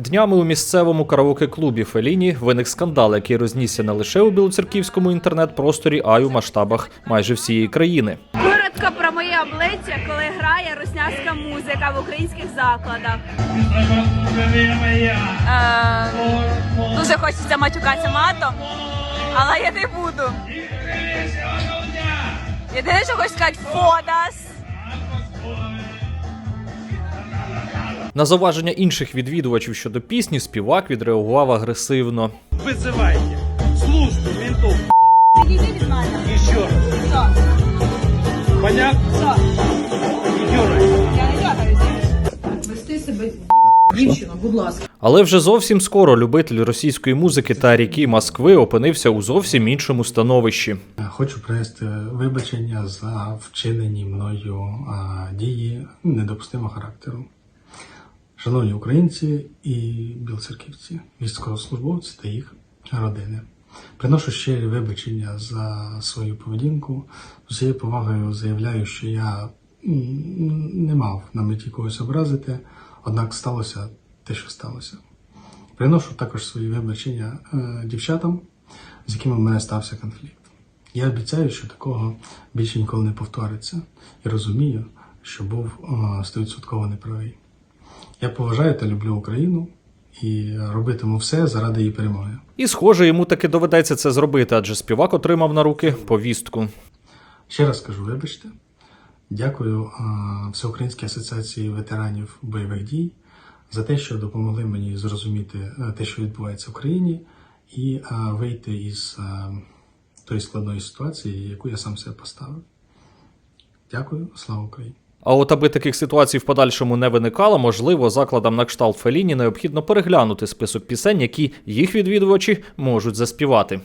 Днями у місцевому караоке-клубі Феліні виник скандал, який рознісся не лише у білоцерківському інтернет-просторі, а й у масштабах майже всієї країни. Коротко про моє обличчя, коли грає руснявська музика в українських закладах. Е, дуже хочеться матюкатися матом, але я не буду. Єдине, що хочу сказати, фодас. На зауваження інших відвідувачів щодо пісні співак відреагував агресивно. Вызывайте службу ментов. Відійди від раз. Понятно? Вести себе дівчину, будь ласка. Але вже зовсім скоро любитель російської музики та ріки Москви опинився у зовсім іншому становищі. Хочу принести вибачення за вчинені мною а, дії недопустимого характеру. Шановні українці і білоцерківці, військовослужбовці та їх родини. Приношу щирі вибачення за свою поведінку. З усією повагою заявляю, що я не мав на меті когось образити, однак сталося те, що сталося. Приношу також свої вибачення е, дівчатам, з якими в мене стався конфлікт. Я обіцяю, що такого більше ніколи не повториться, і розумію, що був е, стовідсотково неправий. Я поважаю та люблю Україну і робитиму все заради її перемоги. І, схоже, йому таки доведеться це зробити, адже співак отримав на руки повістку. Ще раз кажу, вибачте. Дякую Всеукраїнській асоціації ветеранів бойових дій за те, що допомогли мені зрозуміти е, те, що відбувається в країні, і вийти із тої складної ситуації, яку я сам себе поставив. Дякую, слава Україні! А от аби таких ситуацій в подальшому не виникало, можливо, закладам на кшталт Феліні необхідно переглянути список пісень, які їх відвідувачі можуть заспівати.